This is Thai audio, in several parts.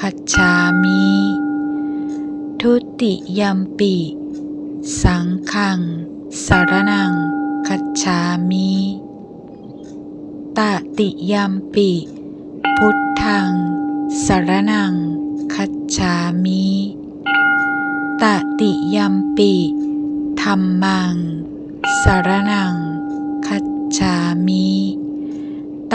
คัจฉามิ ทุติยัมปิ สังฆัง สารนัง คัจฉามิตติยัมปิ พุทธัง สารนัง คัจฉามิตติยัมปิธัมมัง สารนัง คัจฉามิต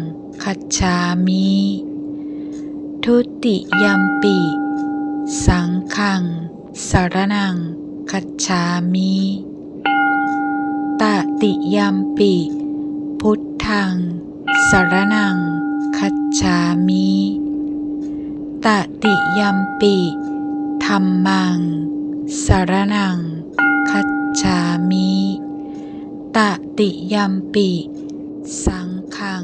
คัจฉามิ ทุติยัมปิ สังฆังสารนังคัจฉามิตติยัมปิ พุทธังสารนังคัจฉามิตติยัมปิธัมมังสารนังคัจฉามิตติยัมปิ สังฆัง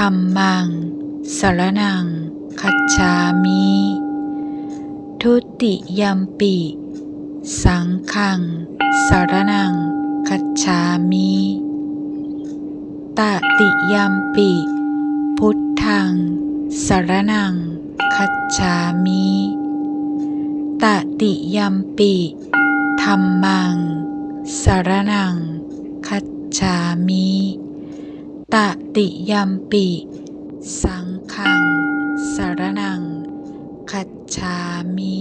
ธัมมัง สรนัง คัจฉามิ ทุติยัมปิ สังฆัง สรนัง คัจฉามิตติยัมปิ พุทธัง สรนัง คัจฉามิตติยัมปิธัมมัง สรนัง คัจฉามิ ตติยัมปิ สังฆังสารนังคัจฉามิ